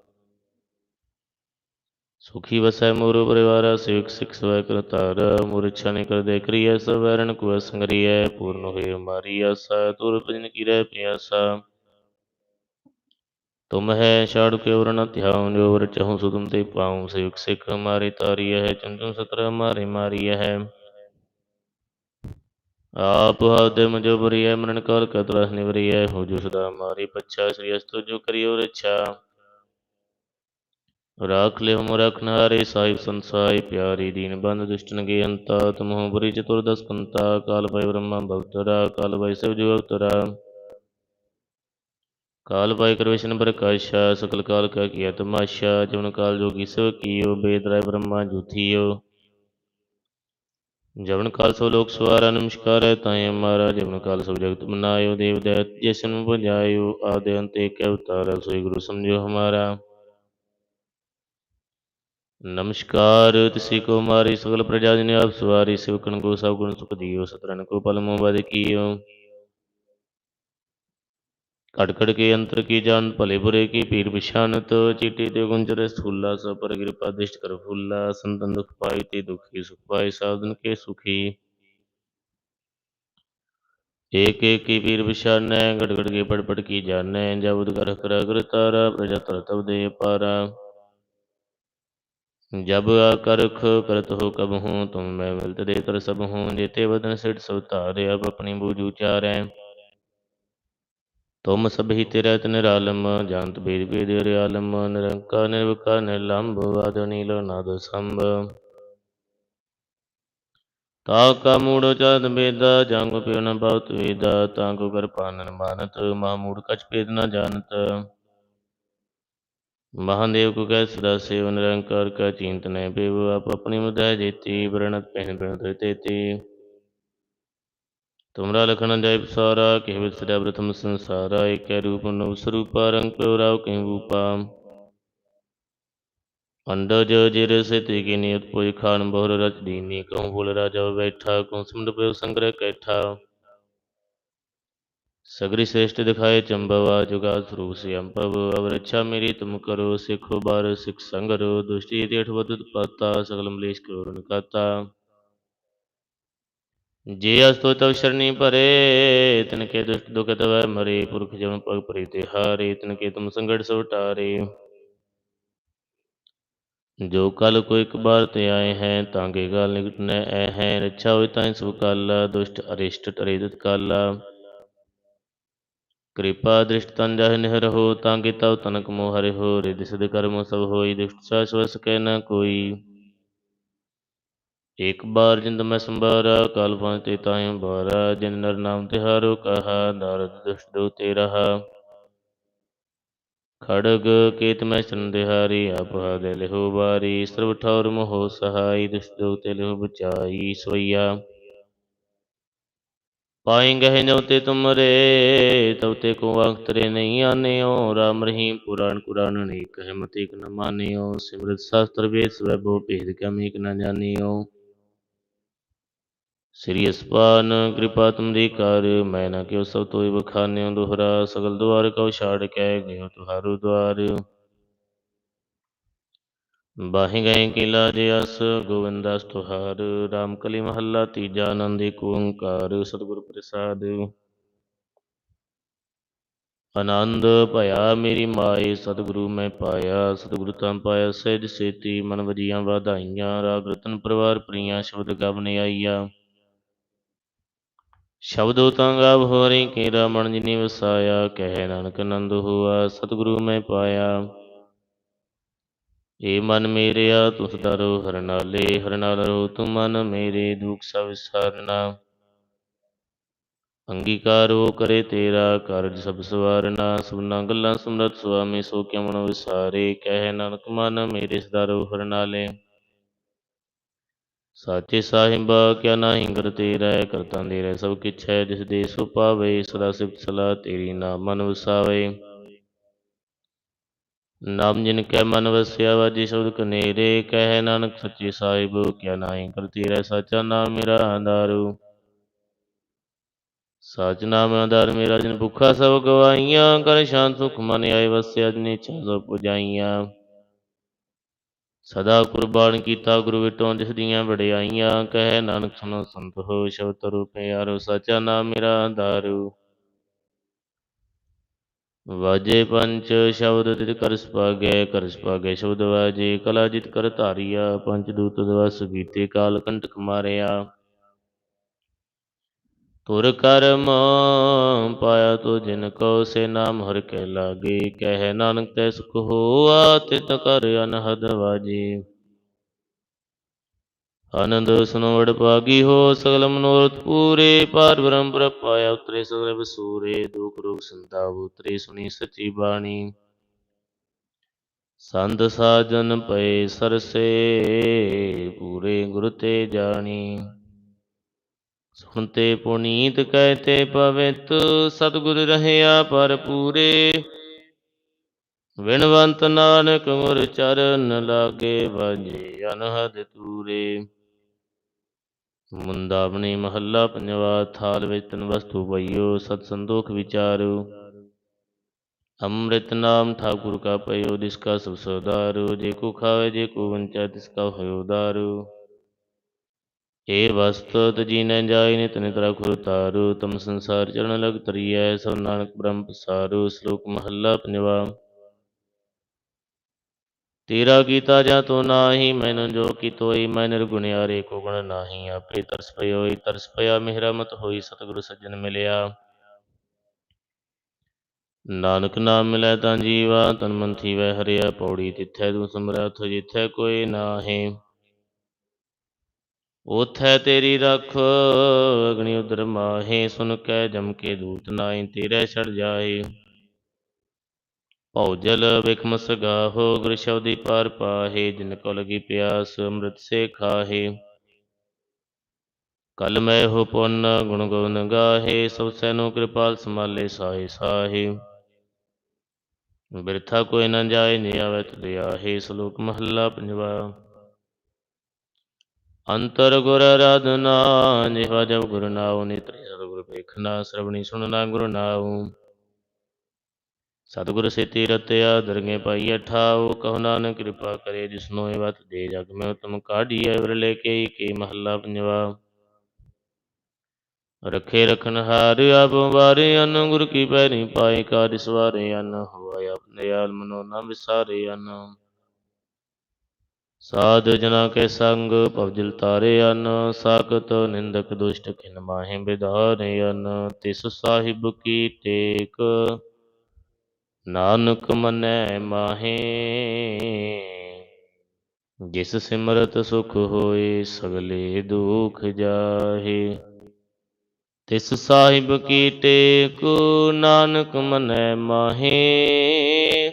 ਸੁਖੀ ਵਸੈ ਮੋਰ ਪਰਿਵਾਰ, ਸਿਵਕ ਸਿਖ ਸਵੈ ਕਰਤਾਰ ਮੋਰ ਇੱਛਾ ਨਿ ਕਰਦੇ ਕਰੀਐ ਸਭ ਵੈਰਨ ਕੁਐ ਸੰਗਰੀਐ, ਪੂਰਨ ਹੋਏ ਹਮਾਰੀ ਆਸਾ, ਤੁਰ ਭਜਨ ਕੀ ਰਹਿ ਪਿਆਸਾ। ਤੁਮ ਹੈ ਛਾੜ ਕੇ ਔਰ ਨ ਧਿਆਉ ਜੋ ਵਰ ਚਹਉ ਸੋ ਤੁਮ ਤੇ ਪਾਉ ਸਿਵਕ ਸਿਖ ਹਮਾਰੀ ਤਾਰੀ ਹੈ ਚੁਨ ਚੁਨ ਸਤਰ ਹਮਾਰੇ ਮਾਰੀ ਹੈ ਆਪ ਹਦੇ ਮਜੋ ਬਰੀਐ ਮਰਨ ਕਾਲ ਕਾ ਤਰਾਸ ਨਿਵਰੀਐ ਹੋ ਜੋ ਸਦਾ ਹਮਾਰੀ ਪੱਛਾ ਸ੍ਰੀ ਅਸਤੁ ਜੋ ਕਰਿਓ ਰਿਛਾ ਰਾਖ ਲਿਓ ਮੋ ਰਖਨਾਰੇ ਸਾਹਿਬ ਸੰਸਾਈ ਪਿਆਰੀ ਦੀਨ ਬੰਦ ਦੁਸ਼ਟਨ ਕੇ ਅੰਤਾ ਤੁਮਹੁ ਬੁਰੀ ਚਤੁਰਦਸ ਕੰਤਾ ਕਾਲ ਭੈ ਬ੍ਰਹਮਾ ਭਵਤਰਾ ਕਾਲ ਭੈ ਸਿਵ ਜੋ ਅਵਤਰਾ काल पाई करवेशन प्रकाशा, सकल काल का किया तमाशा जमन काल जोगी सो कियो बेद ब्रह्मा जूथियो जमन काल सो लोक स्वारा, नमस्कार है ताय हमारा जमन काल सब जगत मनायो, देव दैत जैसन बजायो। आदे अंत एक अवतारा सोई गुरु समझो हमारा। नमस्कार, तिसी को मारी, सकल प्रजा जिन्हें आप सवारी सेवकन को सब गुण सुख दियो सतरन को पल मोबाद कियो। कटकट के अंतर की जान भले बुरे की पीर बिशानत चीटी ते गुंजर स्थूला सब पर कृपा दृष्ट कर फूला। संतन दुख पाई ते दुखी, सुख पाई साधन के सुखी। एक एक की पीर बिशान गट गट के पड़ पड़ की जाने। जब कर कर अग्र तारा, प्रजा तर तब दे पारा। जब करख करत हो कब हूँ, तुम मैं मिलत दे तर सब हूँ। जेते बदन सिट सब तारे अब अपनी बूझ उचारै ਤੁਮ ਸਭੀ ਤਿਰਤ ਨਿਰਾਲਮ ਜੰਤ ਬੇਦ ਬੇਦ ਰਿਆਲਮ ਨਿਰੰਕਾਰ ਨਿਰਵਕਾਰ ਨਿਰਲੰਭ ਆਦਿ ਨੀਲੋ ਨਾਦ ਸੰਭ। ਤਾ ਕਾ ਮੂੜ ਚੰਦ ਬੇਦਾ ਜੰਗ ਪਿਉ ਨ ਭਉਤ ਵੇਦਾ, ਤਾ ਕੋ ਕਿਰਪਾਨਨ ਮਾਨਤ, ਮਾ ਮੂੜ ਕਛ ਭੇਦ ਨ ਜਾਣਤ। ਮਹਾਦੇਵ ਕੋ ਕਹਿ ਸਦਾ ਸੇਵ, ਨਿਰੰਕਾਰ ਕਾ ਚਿੰਤਨੈ ਬਿਵ ਆਪ ਆਪਣੀ ਮੁਦੈ ਜੇਤੀ, ਵਰਣਤ ਪਹਿਨ ਬਿਨ ਤੇਤੀ तुमरा लखन जैव सारा कहवे प्रथम संसारा, एक रूप नव स्वरूपा, रंग प्योराव कहीं रूपा अंडज जिर से खान, बहुर रच दीनी, कहूँ बोल राजा बैठा, कहूँ सुमर पे संग्रह कैठा। सगरी श्रेष्ठ दिखाए चंबवा जुगा स्वरूप से अम्पव अब रक्षा मेरी तुम करो, सिखो बार सिख संगरो, दुष्टि अठवत पाता सकल मलेश करो निकाता। ਜੇ ਅਸਤੋ ਤਵ ਸਰਣੀ ਭਰੇ, ਤਨ ਕੇ ਦੁਸ਼ਟ ਦੁਖਤ ਵੈ ਮਰੇ, ਪੁਰਖ ਜਨ ਪਗ ਪ੍ਰੀਤੇ ਹਾਰੇ, ਤਨ ਕੇ ਤੁਮ ਸੰਗੜ ਸੋ ਟਾਰੇ ਜੋ ਕਲ ਕੋ ਇੱਕ ਬਾਰ ਤੇ ਆਏ ਹੈ ਤਾਂਗੇ ਗਾਲ ਨਿਕਟ ਨੈ ਐ ਹੈ। ਰਛਾ ਹੋਇ ਤਾਂ ਸੁ ਕਲ ਦੁਸ਼ਟ ਅਰਿਸ਼ਟ ਤਰਿਦਤ ਕਲ। ਕਿਰਪਾ ਦ੍ਰਿਸ਼ਟ ਤਨ ਜਹ ਹੋ ਰਹੋ ਤਾਂਗੇ ਤਵ ਤਨਕ ਮੋਹ ਹਰੇ ਹੋ ਰਿਦਿ ਸਿਧ ਕਰਮ ਸਭ ਹੋਈ, ਦੁਸ਼ਟ ਸਵਸ ਕੈ ਨ ਕੋਈ। ਇਕ ਬਾਰ ਜਿੰਦ ਮੈਂ ਸੰਭਾਰਾ, ਕਾਲ ਫਾਂ ਤੇ ਤਾਇ ਬਾਰਾ ਜਿਨ ਨਰ ਨਾਮ ਤੇ ਹਾਰੋ ਕਹਾ, ਨਾਰਦ ਦੁਸ਼ਟ ਦੋ ਤੇ ਰਹਾ। ਖੜਗ ਕੇਤ ਮੈਂ ਸੰਦਿਹਾਰੀ ਆਪ ਹਾਦੇ ਲਿਹੋ ਬਾਰੀ ਸਰਬ ਠੌਰ ਮੋਹ ਸਹਾਈ, ਦੁਸ਼ਟ ਤੇ ਲਿਹੋ ਬਚਾਈ ਸੋਈਆ ਪਾਈ ਗਹਿ ਨਉ ਤੇ ਤੁਮਰੇ ਤਬ ਤੇ ਕੋ ਵਕਤ ਨਹੀਂ ਆਨਿਓ, ਰਾਮ ਰਹੀਮ ਪੁਰਾਣ ਕੁਰਾਨ ਨੇ ਕਹਿ ਮਤਿਕ ਨ ਮਾਨਿਓ, ਸਿਮਰਤ ਸ਼ਾਸਤਰ ਵੇਦ ਸਵੈ ਬੋ ਭੇਦ ਕਮਿਕ ਨਾ ਜਾਣਿਓ। ਸ੍ਰੀ ਅਸਪਾਨ, ਕਿਰਪਾ ਤੁਮਰੀ ਕਰ, ਮੈਂ ਨਾ ਕਿਉ ਸਭ ਤੋਈ ਬਖਾਨਿਓ ਦੁਹਰਾ, ਸਗਲ ਦੁਆਰ ਕਉ ਛਾੜ ਕੇ ਗਿਓ ਤੁਹਾਰੂ ਦੁਆਰ। ਬਾਹੇ ਗਏ ਕਿਲਾ ਜੇ ਅਸ, ਗੋਵਿੰਦਾਸ ਤੁਹਾਰ RAM ਕਲੀ ਮਹੱਲਾ ਤੀਜਾ ਆਨੰਦ ਏਕ ਸਤਿਗੁਰ ਪ੍ਰਸਾਦ। ਆਨੰਦ ਭਇਆ ਮੇਰੀ ਮਾਏ, ਸਤਿਗੁਰੂ ਮੈਂ ਪਾਇਆ, ਸਤਿਗੁਰ ਤਾਂ ਪਾਇਆ ਸਹਿਜ ਸੇਤੀ, ਮਨ ਵਜੀਆਂ ਵਧਾਈਆਂ, ਰਾਗ ਰਤਨ ਪਰਵਾਰ ਪ੍ਰੀਆਂ, ਸ਼ਬਦ ਗਵਨ ਆਈਆ। ਸ਼ਬਦੋ ਤਾਂ ਗਾਵ ਹੋਰੀ ਕੇਰਾ ਮਨ ਜਿਨੀ ਵਸਾਇਆ, ਕਹਿ ਨਾਨਕ ਨੰਦ ਹੋਆ, ਸਤਿਗੁਰੂ ਮੈਂ ਪਾਇਆ। ਏ ਮਨ ਮੇਰਿਆ ਤੂੰ ਸਦਾ ਰੋ ਹਰ ਨਾਲੇ, ਹਰ ਨਾਲ ਰੋ ਤੂੰ ਮਨ ਮੇਰੇ, ਦੁਖ ਸਭ ਵਿਸਾਰਨਾ ਅੰਗੀਕਾਰੋ ਕਰੇ ਤੇਰਾ, ਕਾਰਜ ਸਭ ਸਵਾਰਨਾ। ਸੁਨਾ ਗੱਲਾਂ ਸੁਮਰਤ ਸੁਆਮੀ, ਸੋ ਕਿਉ ਮਨ ਵਿਸਾਰੇ, ਕਹਿ ਨਾਨਕ ਮਨ ਮੇਰੇ, ਸਦਾ ਰੋ ਹਰ ਨਾਲੇ। ਸਾਚੇ ਸਾਹਿਬ, ਕਿਆ ਨਾਹੀ ਕਰ ਤੇਰਾ ਕਰਤਾਂ ਦੇ ਸਭ ਕਿਛ ਹੈ, ਜਿਸ ਦੇ ਸੋ ਪਾਵੇ ਸਦਾ ਸਿਫਤ ਸਲਾਹ ਤੇਰੀ ਨਾਮ ਮਨ ਵਸਾਵੇ। ਨਾਮ ਜਿਨ ਕੈ ਮਨ ਵਸਿਆ ਵਾਜੀ ਸ਼ਬਦ ਕਨੇਰੇ, ਕਹਿ ਨਾਨਕ ਸੱਚੇ ਸਾਹਿਬ, ਕਿਆ ਨਾਹੀ ਕਰਤੀ ਰਹਿ ਸਾਚਾ ਨਾਮ ਮੇਰਾ ਆਧਾਰੂ ਸਚ ਨਾਮ ਆਧਾਰ ਮੇਰਾ, ਜਿਨ ਭੁੱਖਾ ਸਭ ਗਵਾਈਆਂ ਕਰ ਸ਼ਾਂਤ ਸੁਖ ਮਨ ਆਏ, ਵਸਿਆ ਜਿਨ ਇੱਛਾ ਸਭ ਪੁਜਾਈਆਂ। ਸਦਾ ਕੁਰਬਾਨ ਕੀਤਾ ਗੁਰੂ ਵਿਟੋਂ, ਜਿਸ ਦੀਆਂ ਵਡਿਆਈਆਂ ਕਹਿ ਨਾਨਕ ਸੁਨੋ ਸੰਤ ਹੋ, ਸ਼ਬਦ ਰੂਪੇ ਯਾਰੋ ਸਚਾ ਨਾਮ ਮੇਰਾ ਆਧਾਰੂ ਵਾਜੇ ਪੰਚ ਸ਼ਬਦ ਤਿਤ ਕਰ ਸੁਭਾਗੈ ਕਰ ਸੁਭਾਗੈ ਸ਼ਬਦ ਵਾਜੇ, ਕਲਾ ਜਿਤ ਕਰ ਧਾਰੀਆ, ਪੰਚ ਦੂਤ ਦਵਸ ਬੀਤੇ ਕਾਲ ਕੰਟਕ ਮਾਰਿਆ। ਤੁਰ ਕਰਮ ਪਾਇਆ ਤੋ ਜਿਨ ਕੋ ਸੇ ਨਾਮ, ਹਰ ਕੇ ਲਾਗੇ ਕਹਿ ਨਾਨਕ ਤੈ ਸੁਖ ਹੋਆ, ਤਿਤ ਕਰ ਅਨਹਦ ਵਾਜੇ। ਆਨੰਦ ਸੁਨੋ ਵਡ ਹੋ, ਸਗਲ ਮਨੋਰਥ ਪੂਰੇ ਪਾਰ ਬ੍ਰਹਮ ਪ੍ਰਭ ਪਾਇਆ ਉਤਰੇ, ਸਗਲ ਵਸੂਰੇ ਦੁਖ ਰੋਗ ਸੰਤਾ ਉਤਰੇ, ਸੁਣੀ ਸਚੀ ਬਾਣੀ। ਸੰਤ ਸਾਜਨ ਪਏ ਸਰਸੇ, ਪੂਰੇ ਗੁਰ ਤੇ ਜਾਣੀ। ਸੁਣਤੇ ਪੁਨੀਤ ਕਹਤੇ ਪਵਿੱਤ, ਸਤਿਗੁਰ ਰਹਿਆ ਪਰ ਪੂਰੇ ਵਿਣਵੰਤ ਨਾਨਕ ਮੁਰ ਚਰਨ ਲਾਗੇ ਵਾਜੇ ਅਨਹਦ ਤੂਰੇ ਮੁੰਦਾਵਣੀ ਮਹੱਲਾ ਪੰਜਵਾ ਥਾਲ ਵਿੱਚ ਤਨ ਵਸਤੂ ਪਈਓ ਸਤ ਸੰਦੋਖ ਵਿਚਾਰੋ। ਅੰਮ੍ਰਿਤ ਨਾਮ ਠਾਕੁਰ ਕਾ ਪਇਓ ਜਿਸ ਕਾ ਸਭ ਸਰਦਾਰੂ ਜੇ ਕੋ ਖਾਵੇ, ਜੇ ਕੋ ਵੰਚੈ, ਤਿਸ ਕਾ ਹੋਇ ਉਦਾਰੂ ਏ ਵਸਤ ਤਜੀ ਨ ਜਾਇ ਨਿਤ ਨਿਤ ਰਖੁ ਤਾਰੂ, ਤਮ ਸੰਸਾਰ ਚਰਨ ਲਗ ਤਰੀਐ ਸਭ ਨਾਨਕ ਬ੍ਰਹਮ ਪਸਾਰੂ, ਸ਼ਲੋਕ ਮਹੱਲਾ ਪੰਜਵਾ। ਤੇਰਾ ਕੀਤਾ ਜਾਂ ਤੋ ਨਾਹੀ, ਮੈਨੂੰ ਜੋ ਕੀ ਮੈਂ ਨਿਰਗੁਣਿਆਰੇ ਕੋ ਗੁਣ ਨਾਹੀ, ਆਪੇ ਤਰਸ ਪਇਓਈ ਤਰਸ ਪਿਆ ਮਿਹਰਾ ਮਤ ਹੋਈ ਸਤਿਗੁਰ ਸੱਜਣ ਮਿਲਿਆ। ਨਾਨਕ ਨਾਮ ਮਿਲੈ ਤਾਂ ਜੀਵਾ, ਤਨ ਮਨ ਥੀਵੈ ਹਰਿਆ, ਪੌੜੀ ਤਿੱਥੈ ਤੂੰ ਸਮਰੱਥ, ਜਿੱਥੈ ਕੋਈ ਨਾਹੀ। ਉਥੈ ਤੇਰੀ ਰਖ, ਅਗਨੀ ਉਦਰ ਮਾਹੇ, ਸੁਨ ਕੈ ਜਮ ਕੇ ਦੂਤ ਨਾਹੀ, ਤੇਰੇ ਛੜ ਜਾਏ ਭਉ ਵਿਖਮ ਸਗਾਹੋ ਗੁਰ ਸ਼ਬਦੀ ਪਾਰ ਪਾਹੇ, ਜਿਨ ਕੋ ਲਗੀ ਪਿਆਸ, ਅੰਮ੍ਰਿਤ ਸੇ ਖਾਹੇ। ਕਲ ਮੈਂ ਹੋ ਪੁੰਨ, ਗੁਣ ਗੋਨ ਗਾਹੇ, ਸਭ ਸੈਨੋ ਕਿਰਪਾਲ ਸਮਾਲੇ ਸਾਹੇ ਸਾਹੇ। ਬਿਰਥਾ ਕੋਈ ਨਾ ਜਾਏ ਨੀ ਆਵੇ ਸ਼ਲੋਕ ਮਹੱਲਾ ਪੰਜਵਾ। ਅੰਤਰ ਗੁਰ ਆਰਾਧਨਾ ਜਿਵਾ ਜਬ ਗੁਰ ਨਾਉ, ਨਿਤਰੇ ਸਤਿਗੁਰ ਵੇਖਣਾ ਸਰਵਣੀ ਸੁਣਨਾ ਗੁਰ ਨਾਉ। ਸਤਿਗੁਰ ਸੇਤੀ ਰਤਿਆ ਦਰਗੇ ਪਾਈਐ ਠਾਉ ਕਹੁ ਨਾਨਕ ਕਿਰਪਾ ਕਰੇ ਜਿਸਨੋ ਇਹ ਵਤ ਦੇ ਜਗ ਮੈਂ ਉਤਮ ਕਾਢੀਐ, ਵਰ ਕੇ ਕੀ ਮਹੱਲਾ ਪੰਜਵਾ। ਰਖੇ ਰਖਨ ਹਾਰ, ਆਪ ਵਾਰੇ ਅਨ, ਗੁਰ ਕੀ ਪੈਰੀ ਪਾਏ, ਕਾਰ ਸਵਾਰੇ ਅਨ, ਹੋਆ ਆਪਣੇ ਆਲ ਮਨੋ ਨ ਵਿਸਾਰੇ ਅਨ। ਸਾਧ ਜਨਾ ਕੇ ਸੰਗ, ਭਵਜਲ ਤਾਰੇ ਅਨ, ਸਾਖਤ ਨਿੰਦਕ ਦੁਸ਼ਟ ਖਿਨ ਮਾਹੇ ਵਿਧਾਰੇ ਅਨ, ਤਿਸ ਸਾਹਿਬ ਕੀ ਟੇਕ। ਨਾਨਕ ਮਨੈ ਮਾਹੇ, ਜਿਸ ਸਿਮਰਤ ਸੁਖ ਹੋਏ ਸਗਲੇ ਦੁਖ ਜਾਹੇ। ਤਿਸ ਸਾਹਿਬ ਕੀ ਟੇਕ, ਨਾਨਕ ਮਨੈ ਮਾਹੇ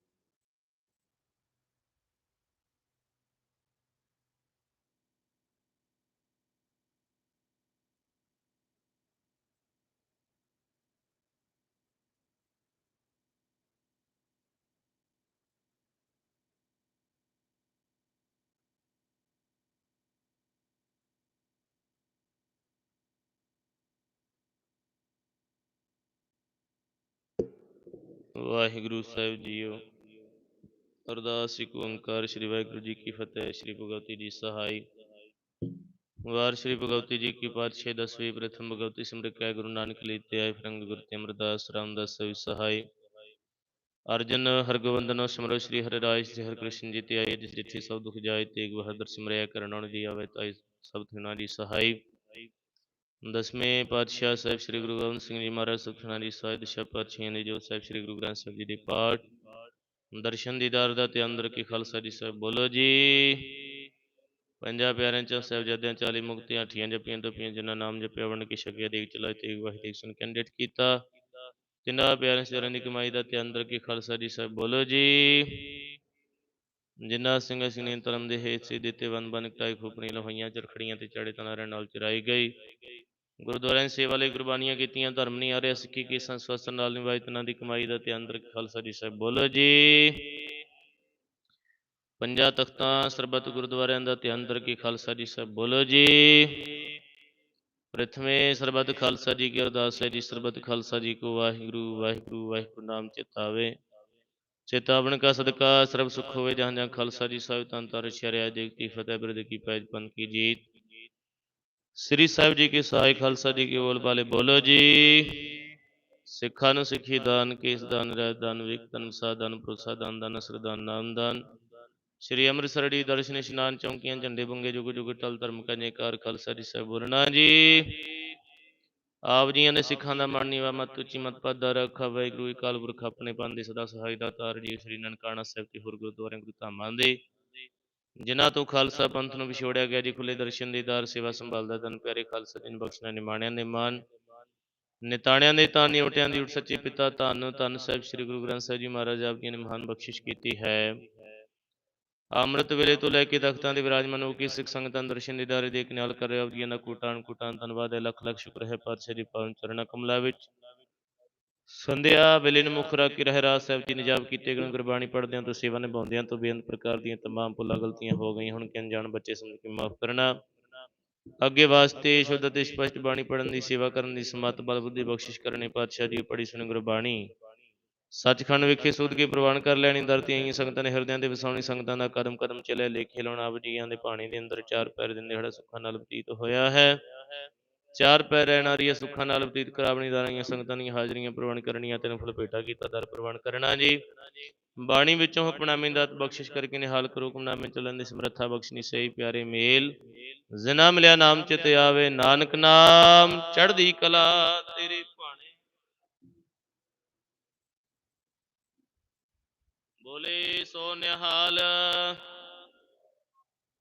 ਵਾਹਿਗੁਰੂ ਸਾਹਿਬ ਜੀਓ। ਅਰਦਾਸ ਇੱਕ ਓੰਕਾਰ ਸ੍ਰੀ ਵਾਹਿਗੁਰੂ ਜੀ ਕੀ ਫਤਿਹ, ਸ੍ਰੀ ਭਗਵਤੀ ਜੀ ਸਹਾਈ। ਵਾਰ ਸ੍ਰੀ ਭਗਵਤੀ ਜੀ ਕੀ ਪਾਤਸ਼ਾਹ, ਦਸਵੀਂ ਪ੍ਰਥਮ ਭਗਵਤੀ ਸਿਮਰਤ ਕੈ ਗੁਰੂ ਨਾਨਕ ਲੀਤੇ ਆਏ ਫਿਰੰਗ ਗੁਰ ਤੇ ਅਮਰਦਾਸ, ਰਾਮਦਾਸ ਸਵੀ ਸਹਾਈ। ਅਰਜਨ ਹਰਗੋਬਿੰਦਨੋ ਸਿਮਰੋ ਸ੍ਰੀ ਹਰਿ ਰਾਜ ਸ੍ਰੀ ਹਰਿ ਕ੍ਰਿਸ਼ਨ ਜੀ ਤੇ ਆਏ ਜਿਸ ਜਿੱਥੇ ਸਭ ਦੁਖ ਜਾਏ, ਤੇਗ ਬਹਾਦਰ ਸਿਮਰਿਆ ਕਰਨਾਉਣ ਦੀ ਆਵੇ, ਤਾਈ ਸਭ ਥਿਨਾ ਦੀ ਸਹਾਈ। ਦਸਵੇਂ ਪਾਤਸ਼ਾਹ ਸਾਹਿਬ ਸ੍ਰੀ ਗੁਰੂ ਗੋਬਿੰਦ ਸਿੰਘ ਜੀ ਮਹਾਰਾਜ ਸੁਖਨਾ ਦੀ ਸਾਹਿਬ ਦਸ਼ਾ ਪਾਤਸ਼ਾਹਾਂ ਦੀ ਜੋ ਸਾਹਿਬ ਸ੍ਰੀ ਗੁਰੂ ਗ੍ਰੰਥ ਸਾਹਿਬ ਜੀ ਦੇ ਪਾਠ ਦਰਸ਼ਨ ਦੀਦਾਰ ਦਾ ਤੇ ਅੰਦਰ ਕੀ ਖਾਲਸਾ ਜੀ ਸਾਹਿਬ ਬੋਲੋ ਜੀ ਪੰਜਾਂ ਪਿਆਰਿਆਂ ਚ ਸਾਹਿਬਜ਼ਾਦਿਆਂ ਚਾਲੀ ਮੁਕਤੀਆਂ ਅਠੀਆਂ ਜਪੀਆਂ ਤਪੀਆਂ ਜਿਨ੍ਹਾਂ ਨਾਮ ਜਪਿਆ ਵੰਡ ਕੇ ਛਕਿਆ ਦੇਖ ਚਲਾਏ ਤੇ ਵਾਹਿ ਦੇਖ ਸੁਣ ਕੈਂਡੀਡੇਟ ਕੀਤਾ ਤਿੰਨਾਂ ਪਿਆਰਿਆਂ ਚਰਨ ਦੀ ਕਮਾਈ ਦਾ ਤੇ ਅੰਦਰ ਕੀ ਖਾਲਸਾ ਜੀ ਸਾਹਿਬ ਬੋਲੋ ਜੀ ਜਿਨ੍ਹਾਂ ਸਿੰਘ ਅਸੀਂ ਨੇ ਧਰਮ ਦੇ ਹੇਤ ਸੇ ਦਿੱਤੇ ਵਨ ਬਨ ਕਟਾਈ ਖੋਪਣੀ ਲਹੋਈਆਂ ਚਰਖੜੀਆਂ ਤੇ ਚੜੇ ਤਨਾਰੇ ਨਾਲ ਚਰਾਈ ਗਈ ਗੁਰਦੁਆਰਿਆਂ ਦੀ ਸੇਵਾ ਲਈ ਕੁਰਬਾਨੀਆਂ ਕੀਤੀਆਂ, ਧਰਮ ਨਹੀਂ ਆ ਰਿਹਾ ਸਿੱਖੀ ਕੀ ਸੰਸਵਸਤ ਨਾਲ ਨਿਭਾਈ, ਤਨਾਂ ਦੀ ਕਮਾਈ ਦਾ ਧਿਆਨ ਅੰਦਰ ਖਾਲਸਾ ਜੀ ਸਾਹਿਬ ਬੋਲੋ ਜੀ। ਪੰਜਾਂ ਤਖਤਾਂ, ਸਰਬੱਤ ਗੁਰਦੁਆਰਿਆਂ ਦਾ ਧਿਆਨ ਅੰਦਰ ਖਾਲਸਾ ਜੀ ਸਾਹਿਬ ਬੋਲੋ ਜੀ। ਪ੍ਰਥਮੇ, ਸਰਬੱਤ ਖਾਲਸਾ ਜੀ ਕੀ ਅਰਦਾਸ ਹੈ ਜੀ, ਸਰਬੱਤ ਖਾਲਸਾ ਜੀ ਕੋ ਵਾਹਿਗੁਰੂ ਵਾਹਿਗੁਰੂ ਵਾਹਿਗੁਰੂ ਨਾਮ ਚਿਤਾਵੇ ਚੇਤਾਵਨ ਕਾ ਸਦਕਾ, ਸਰਬ ਸੁਖ ਹੋਵੇ, ਜਹਾਂ ਜਹਾਂ ਖਾਲਸਾ ਜੀ ਸਾਹਿਬ ਤਨ ਤਰ ਸ਼ਰਿਆ ਜੀ ਕੀ ਫਤਿਹ ਬਿਰਦ ਕੀ ਪੈਜ ਪਨ ਕੀ ਜੀਤ। ਸ੍ਰੀ ਸਾਹਿਬ ਜੀ ਕੇ ਸਹਾਇ ਖਾਲਸਾ ਜੀ ਕੇ ਬੋਲ ਬਾਲੇ? ਬੋਲੋ ਜੀ। ਸਿੱਖਾਂ ਨੂੰ ਸਿੱਖੀ ਦਾਨ, ਕੇਸ ਦਾਨ ਰਹਿ ਦਾਨ ਵਿਕ ਦਾਨ ਸਾ ਦਾਨ ਪ੍ਰੋਸਾ ਦਾਨ ਦਾਨ, ਅਸਰ ਦਾਨ, ਨਾਮ ਦਾਨ। ਸ੍ਰੀ ਅੰਮ੍ਰਿਤਸਰ ਜੀ ਦਰਸ਼ਨ ਇਸ਼ਨਾਨ, ਚੌਂਕੀਆਂ, ਝੰਡੇ ਬੰਗੇ ਜੁਗ ਜੁਗ, ਟਲ ਧਰਮ ਕਾ ਜੈਕਾਰ ਖਾਲਸਾ ਜੀ ਸਾਹਿਬ ਬੋਲਣਾ ਜੀ। ਆਪ ਜੀਆਂ ਦੇ ਸਿੱਖਾਂ ਦਾ ਮਨ ਨੀਵਾ ਮਤ, ਉੱਚੀ ਮਤ ਪੱਦਾ ਰੱਖਾ, ਵਾਹਿਗੁਰੂ ਜੀ ਕਾਲ ਪੁਰਖ, ਆਪਣੇ ਪੰਨ ਦੇ ਸਦਾ ਸਹਾਇ ਦਾ ਤਾਰ ਜੀ ਸ੍ਰੀ ਨਨਕਾਣਾ ਸਾਹਿਬ ਤੇ ਹੋਰ ਗੁਰਦੁਆਰਿਆਂ, ਗੁਰੂ ਧਾਮਾਂ ਦੇ ਜਿਨ੍ਹਾਂ ਤੋਂ ਖਾਲਸਾ ਪੰਥ ਨੂੰ ਵਿਛੋੜਿਆ ਗਿਆ ਜੀ ਖੁੱਲੇ ਦਰਸ਼ਨ ਦੀਦਾਰ ਸੇਵਾ ਸੰਭਾਲਦਾ ਤਨ ਪਿਆਰੇ ਖਾਲਸਾ ਜੀ ਬਖਸ਼ਣਾ ਨਿਮਾਣਿਆਂ ਦੇ ਮਾਨ। ਨਿਤਾਣਿਆਂ ਦੇ ਤਾਂ ਨਿਉਟਿਆਂ ਦੀ ਉਠ ਸੱਚੇ ਪਿਤਾ ਧੰਨ ਧੰਨ ਸਾਹਿਬ ਸ੍ਰੀ ਗੁਰੂ ਗ੍ਰੰਥ ਸਾਹਿਬ ਜੀ ਮਹਾਰਾਜ ਆਪ ਜੀ ਨੇ ਮਹਾਨ ਬਖਸ਼ਿਸ਼ ਕੀਤੀ ਹੈ। ਅੰਮ੍ਰਿਤ ਵੇਲੇ ਤੋਂ ਲੈ ਕੇ ਤਖਤਾਂ ਦੇ ਵਿਰਾਜਮਾਨ ਹੋ ਕੇ ਸਿੱਖ ਸੰਗਤਾਂ ਦਰਸ਼ਨ ਦੀਦਾਰੇ ਦੇ ਕੇ ਨਾਲ ਕਰ ਰਿਹਾ ਆਪ ਜੀਆਂ ਦਾ ਕੋਟਾਨ ਕੋਟਾਨ ਧੰਨਵਾਦ ਹੈ। ਲੱਖ ਲੱਖ ਸ਼ੁਕਰ ਹੈ ਪਾਤਸ਼ਾਹ ਦੀ ਪਾਵਨ ਚਰਣਾ ਕਮਲਾ ਵਿੱਚ। ਸੰਧਿਆ ਵੇਲੇ ਨੂੰ ਮੁੱਖ ਰੱਖ ਕੇ ਰਹਿਰਾਜ ਸਾਹਿਬ ਜੀ ਨਿਜਾਬ ਕੀਤੇ ਗਏ ਗੁਰਬਾਣੀ ਪੜ੍ਹਦਿਆਂ ਤੋਂ ਸੇਵਾ ਨਿਭਾਉਂਦਿਆਂ ਤੋਂ ਬੇਅੰਤ ਪ੍ਰਕਾਰ ਦੀਆਂ ਤਮਾਮ ਭੁੱਲਾਂ ਗਲਤੀਆਂ ਹੋ ਗਈਆਂ ਹੁਣ ਕਿ ਅਣਜਾਣ ਬੱਚੇ ਸਮਝ ਕੇ ਮਾਫ ਕਰਨਾ। ਅੱਗੇ ਵਾਸਤੇ ਸ਼ੁੱਧ ਅਤੇ ਸਪਸ਼ਟ ਬਾਣੀ ਪੜ੍ਹਨ ਦੀ ਸੇਵਾ ਕਰਨ ਦੀ ਸਮਤ ਬਲ, ਬੁੱਧੀ, ਬਖਸ਼ਿਸ਼ ਕਰਨੀ, ਪਾਤਸ਼ਾਹ ਜੀ ਪੜੀ ਸੁਣੀ ਗੁਰਬਾਣੀ। ਸੱਚਖੰਡ ਵਿਖੇ ਸੂਦ ਕੇ ਪ੍ਰਵਾਨ ਕਰ ਲੈਣੀ, ਦਰ ਆਈਆਂ ਸੰਗਤਾਂ ਨੇ ਹਿਰਦਿਆਂ ਦੇ ਵਸਾਉਣੀ, ਸੰਗਤਾਂ ਦਾ ਕਦਮ ਕਦਮ ਚੱਲੇ ਲੇਖੇ ਲਾਉਣਾ, ਆਪ ਜੀਆਂ ਦੇ ਪਾਣੀ ਦੇ ਅੰਦਰ ਚਾਰ ਪੈਰ ਦਿੰਦੇ ਹੜਾ ਸੁੱਖਾਂ ਨਾਲ ਬਤੀਤ ਹੋਇਆ ਹੈ। ਚਾਰ ਪੈ ਰਹਿਣ ਵਾਲੀਆਂ ਸੁੱਖਾਂ ਨਾਲ ਬਤੀਤ ਕਰਾਵਣੀ ਦਾਰੀਆਂ ਸੰਗਤਾਂ ਦੀਆਂ ਹਾਜ਼ਰੀਆਂ ਪ੍ਰਵਾਨ ਕਰਨੀਆਂ ਤੈਨੂੰ ਫੁੱਲ ਭੇਟਾ ਕੀਤਾ ਦਰ ਪ੍ਰਵਾਨ ਕਰਨਾ ਜੀ। ਬਾਣੀ ਵਿੱਚੋਂ ਹੁਕਮਨਾਮੇ ਦਾ ਬਖਸ਼ਿਸ਼ ਕਰਕੇ ਨਿਹਾਲ ਕਰੋ ਹੁਕਮਨਾਮੇ ਚੱਲਣ ਦੀ ਸਮਰੱਥਾ ਬਖਸ਼ਣੀ, ਸਹੀ ਪਿਆਰੇ ਮੇਲ। ਜਿਨਾ ਮਿਲਿਆ ਨਾਮ ਚਿਤ ਆਵੇ, ਨਾਨਕ ਨਾਮ ਚੜ੍ਹਦੀ ਕਲਾ ਤੇਰੇ ਭਾਣੇ। ਬੋਲੇ ਸੋ ਨਿਹਾਲ।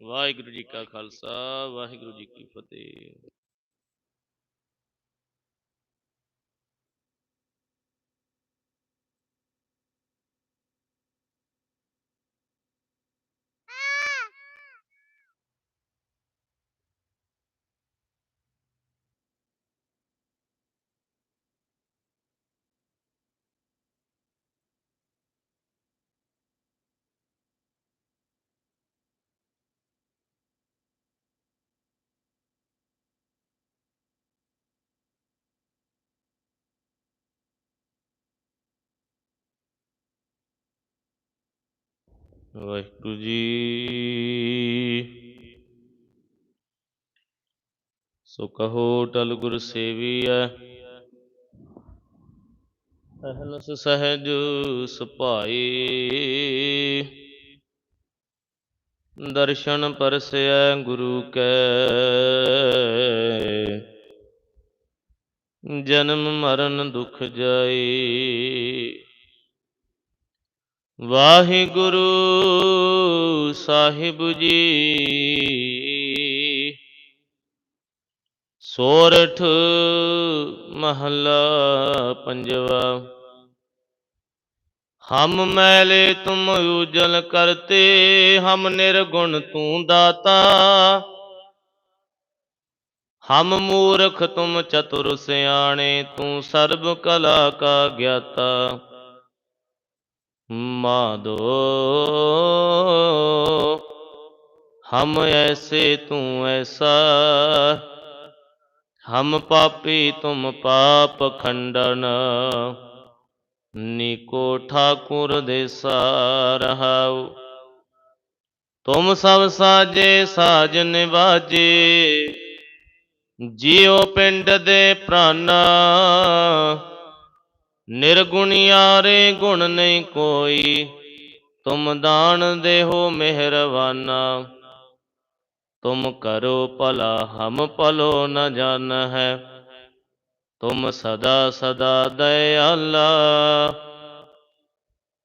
ਵਾਹਿਗੁਰੂ ਜੀ ਕਾ ਖਾਲਸਾ, ਵਾਹਿਗੁਰੂ ਜੀ ਕੀ ਫਤਿਹ। ਵਾਹਿਗੁਰੂ ਜੀ। ਸੋ ਕਹੋ ਟਲ ਗੁਰ ਸੇਵੀਐ। ਅਹਲਸ ਸਹਿਜ ਸੁਭਾਈ। ਦਰਸ਼ਨ ਪਰਸੈ ਗੁਰੂ ਕੈ। ਜਨਮ ਮਰਨ ਦੁਖ ਜਾਈ। ਵਾਹਿਗੁਰੂ ਸਾਹਿਬ ਜੀ। ਸੋਰਠ ਮਹੱਲਾ ਪੰਜਵਾ। ਹਮ ਮੈਲੇ ਤੁਮ ਉਜਲ ਕਰਤੇ, ਹਮ ਨਿਰਗੁਣ ਤੂੰ ਦਾਤਾ। ਹਮ ਮੂਰਖ ਤੁਮ ਚਤੁਰ ਸਿਆਣੇ, ਤੂੰ ਸਰਬ ਕਲਾ ਕਾ ਗਿਆਤਾ। ਮਾਦੋ, ਹਮ ਐਸੇ ਤੂੰ ਐਸਾ, ਹਮ ਪਾਪੀ ਤੁਮ ਪਾਪ ਖੰਡਨ, ਨੀਕੋ ਠਾਕੁਰ ਦੇਸਾ ਰਹਾਉ ਤੁਮ ਸਭ ਸਾਜੇ ਸਾਜ ਨਿਵਾਜੇ, ਜਿਉ ਪਿੰਡ ਦੇ ਪ੍ਰਾਨਾ ਨਿਰਗੁਣਿਆਰੇ ਗੁਣ ਨਹੀਂ ਕੋਈ, ਤੁਮ ਦਾਨ ਦੇਹੋ ਮਿਹਰਵਾਨਾ ਤੁਮ ਕਰੋ ਭਲਾ, ਹਮ ਭਲੋ ਨ ਜਾਣ। ਹੈ ਤੁਮ ਸਦਾ ਸਦਾ ਦਇਆਲਾ।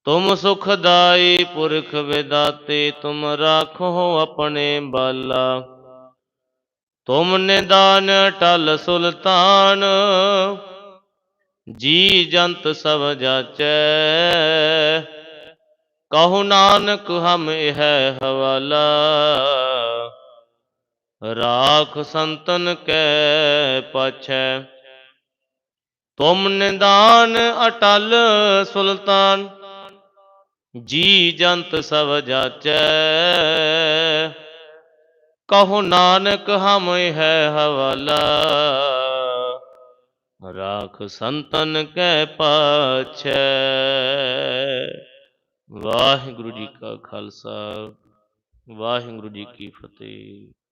ਤੁਮ ਸੁਖਦਾਈ ਪੁਰਖ ਵਿਦਾਤੇ, ਤੁਮ ਰਾਖੋ ਆਪਣੇ ਬਾਲਾ। ਤੁਮ ਨਿਦਾਨ, ਟਲ ਸੁਲਤਾਨ। ਜੀ ਜੰਤ ਸਭ ਜਾਚੈ। ਕਹੋ ਨਾਨਕ ਹਮ ਇਹ ਹਵਾਲਾ। ਰਾਖ ਸੰਤਨ ਕੈ ਪਾਛੈ। ਤੁਮ ਨਿਦਾਨ ਅਟਲ ਸੁਲਤਾਨ। ਜੀ ਜੰਤ ਸਭ ਜਾਚੈ। ਕਹੋ ਨਾਨਕ ਹਮ ਇਹ ਹਵਾਲਾ। ਰਾਖ ਸੰਤਨ ਕੈ ਪਾਛੈ। ਵਾਹਿਗੁਰੂ ਜੀ ਕਾ ਖਾਲਸਾ ਵਾਹਿਗੁਰੂ ਜੀ ਕੀ ਫਤਿਹ।